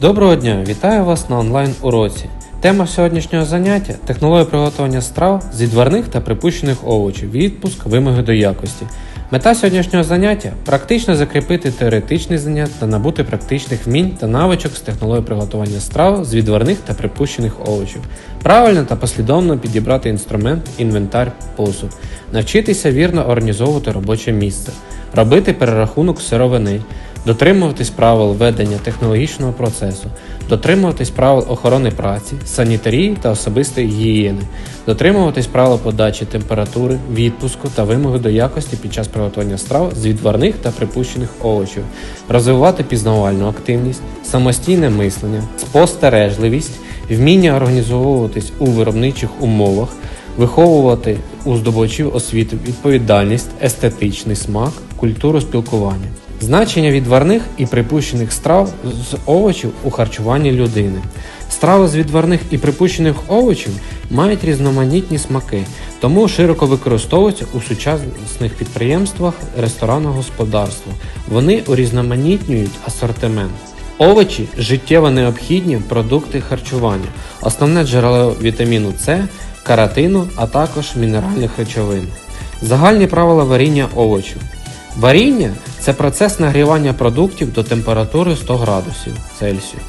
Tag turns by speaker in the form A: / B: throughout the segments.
A: Доброго дня! Вітаю вас на онлайн уроці. Тема сьогоднішнього заняття технологія приготування страв з відварних та припущених овочів, відпуск, вимоги до якості. Мета сьогоднішнього заняття практично закріпити теоретичні знання та набути практичних вмінь та навичок з технології приготування страв з відварних та припущених овочів, правильно та послідовно підібрати інструмент, інвентар, посуд, навчитися вірно організовувати робоче місце, робити перерахунок сировини, дотримуватись правил ведення технологічного процесу, дотримуватись правил охорони праці, санітарії та особистої гігієни, дотримуватись правил подачі температури, відпуску та вимоги до якості під час приготування страв з відварних та припущених овочів, розвивати пізнавальну активність, самостійне мислення, спостережливість, вміння організовуватись у виробничих умовах, виховувати у здобувачів освіти відповідальність, естетичний смак, культуру спілкування. Значення відварних і припущених страв з овочів у харчуванні людини. Страви з відварних і припущених овочів мають різноманітні смаки, тому широко використовуються у сучасних підприємствах ресторанного господарства. Вони урізноманітнюють асортимент. Овочі життєво необхідні продукти харчування, основне джерело вітаміну С, каротину, а також мінеральних речовин. Загальні правила варіння овочів. Варіння це процес нагрівання продуктів до температури 100 градусів Цельсію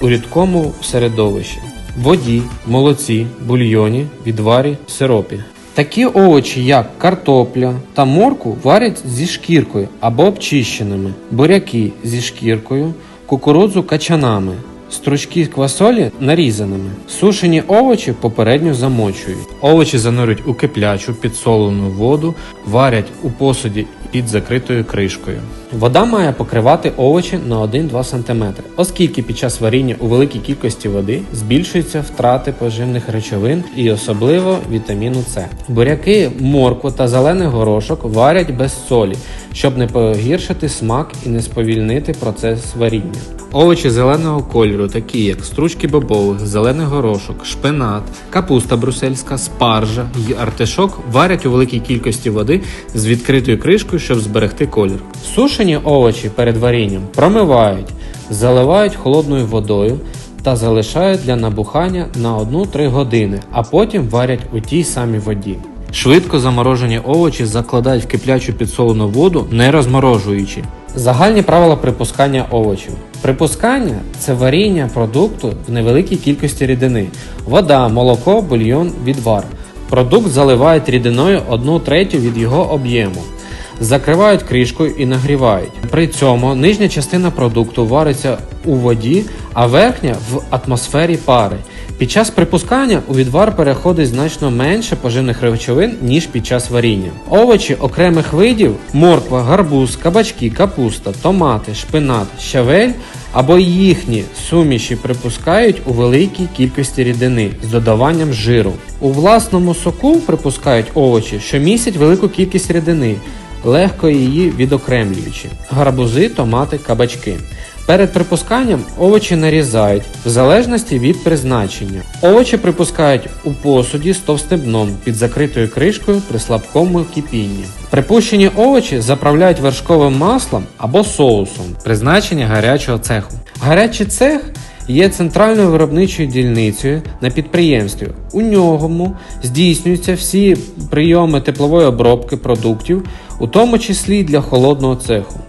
A: у рідкому середовищі, воді, молоці, бульйоні, відварі, сиропі. Такі овочі, як картопля та морку, варять зі шкіркою або обчищеними, буряки зі шкіркою, кукурудзу качанами, стручки квасолі нарізаними. Сушені овочі попередньо замочують. Овочі занурюють у киплячу підсолену воду, варять у посуді під закритою кришкою. Вода має покривати овочі на 1-2 см, оскільки під час варіння у великій кількості води збільшуються втрати поживних речовин і особливо вітаміну С. Буряки, моркву та зелений горошок варять без солі, щоб не погіршити смак і не сповільнити процес варіння. Овочі зеленого кольору, такі як стручки бобових, зелений горошок, шпинат, капуста брусельська, спаржа й артишок варять у великій кількості води з відкритою кришкою, щоб зберегти колір. Сушені овочі перед варінням промивають, заливають холодною водою та залишають для набухання на 1-3 години, а потім варять у тій самій воді. Швидко заморожені овочі закладають в киплячу підсолену воду, не розморожуючи. Загальні правила припускання овочів. Припускання це варіння продукту в невеликій кількості рідини: вода, молоко, бульйон, відвар. Продукт заливають рідиною 1 третю від його об'єму. Закривають кришкою і нагрівають. При цьому нижня частина продукту вариться у воді, а верхня в атмосфері пари. Під час припускання у відвар переходить значно менше поживних речовин, ніж під час варіння. Овочі окремих видів морква, гарбуз, кабачки, капуста, томати, шпинат, щавель або їхні суміші припускають у великій кількості рідини з додаванням жиру. У власному соку припускають овочі, що містять велику кількість рідини, легко її відокремлюючи. Гарбузи, томати, кабачки. Перед припусканням овочі нарізають в залежності від призначення. Овочі припускають у посуді з товстим дном під закритою кришкою при слабкому кипінні. Припущені овочі заправляють вершковим маслом або соусом. Призначення гарячого цеху. Гарячий цех є центральною виробничою дільницею на підприємстві. У ньому здійснюються всі прийоми теплової обробки продуктів, у тому числі для холодного цеху.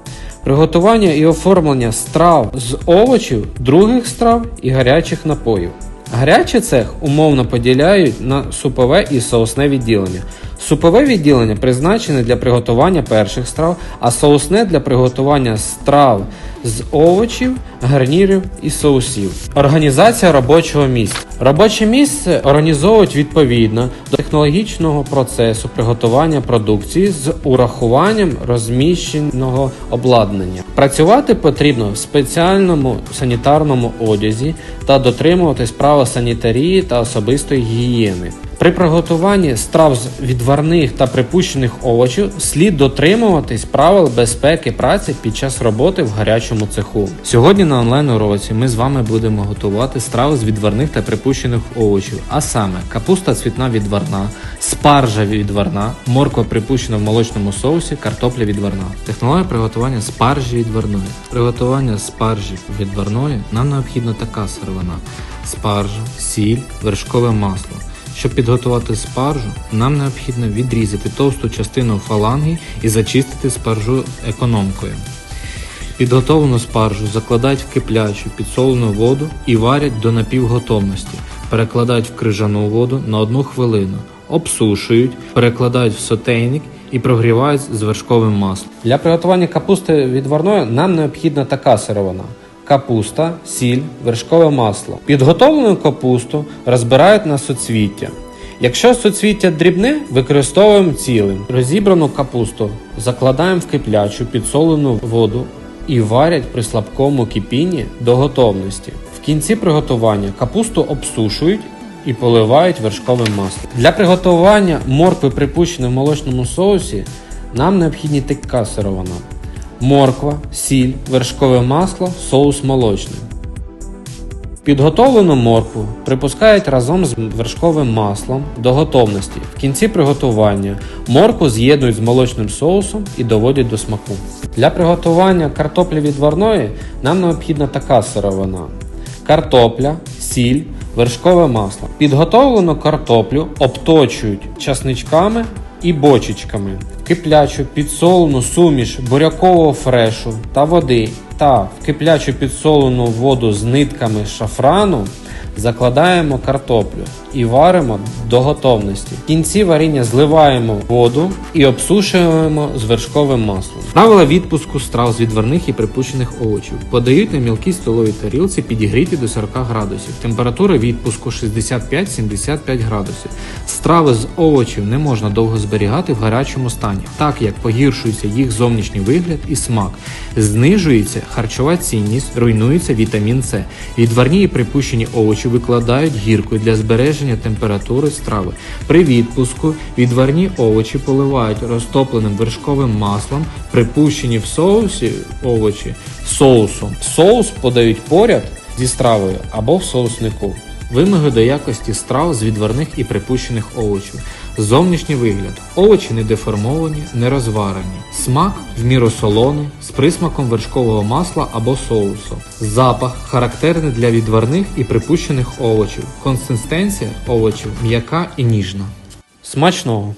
A: Приготування і оформлення страв з овочів, других страв і гарячих напоїв. Гарячий цех умовно поділяють на супове і соусне відділення. Супове відділення призначене для приготування перших страв, а соусне для приготування страв з овочів, гарнірів і соусів. Організація робочого місця. Робоче місце організовують відповідно до технологічного процесу приготування продукції з урахуванням розміщеного обладнання. Працювати потрібно в спеціальному санітарному одязі та дотримуватись правил санітарії та особистої гігієни. При приготуванні страв з відварних та припущених овочів слід дотримуватись правил безпеки праці під час роботи в гарячому цеху. Сьогодні на онлайн уроці ми з вами будемо готувати страви з відварних та припущених овочів, а саме капуста цвітна відварна, спаржа відварна, морква припущена в молочному соусі, картопля відварна. Технологія приготування спаржі відварної. Приготування спаржі відварної нам необхідна така сировина: спаржа, сіль, вершкове масло. Щоб підготувати спаржу, нам необхідно відрізати товсту частину фаланги і зачистити спаржу економкою. Підготовлену спаржу закладають в киплячу підсолену воду і варять до напівготовності. Перекладають в крижану воду на одну хвилину, обсушують, перекладають в сотейник і прогрівають з вершковим маслом. Для приготування капусти відварної нам необхідна така сировина: капуста, сіль, вершкове масло. Підготовлену капусту розбирають на соцвіття. Якщо соцвіття дрібне, використовуємо цілим. Розібрану капусту закладаємо в киплячу підсолену воду і варять при слабкому кипінні до готовності. В кінці приготування капусту обсушують і поливають вершковим маслом. Для приготування моркви, припущеної в молочному соусі, нам необхідні така сировина: морква, сіль, вершкове масло, соус молочний. Підготовлену моркву припускають разом з вершковим маслом до готовності. В кінці приготування моркву з'єднують з молочним соусом і доводять до смаку. Для приготування картоплі відварної нам необхідна така сировина: картопля, сіль, вершкове масло. Підготовлену картоплю обточують часничками і бочечками. Киплячу підсолену суміш бурякового фрешу та води та в киплячу підсолену воду з нитками шафрану закладаємо картоплю і варимо до готовності. В кінці варіння зливаємо воду і обсушуємо з вершковим маслом. Правила відпуску страв з відварних і припущених овочів подають на мілкій столовій тарілці підігріті до 40 градусів. Температура відпуску 65-75 градусів. Страви з овочів не можна довго зберігати в гарячому стані, так як погіршується їх зовнішній вигляд і смак, знижується харчова цінність, руйнується вітамін С. Відварні і припущені овочі викладають гіркою для збереження температури страви. При відпуску відварні овочі поливають розтопленим вершковим маслом, припущені в соусі овочі соусом. Соус подають поряд зі стравою або в соуснику. Вимоги до якості страв з відварних і припущених овочів. Зовнішній вигляд. Овочі не деформовані, не розварені. Смак в міру солоний, з присмаком вершкового масла або соусу. Запах характерний для відварних і припущених овочів. Консистенція овочів м'яка і ніжна. Смачного!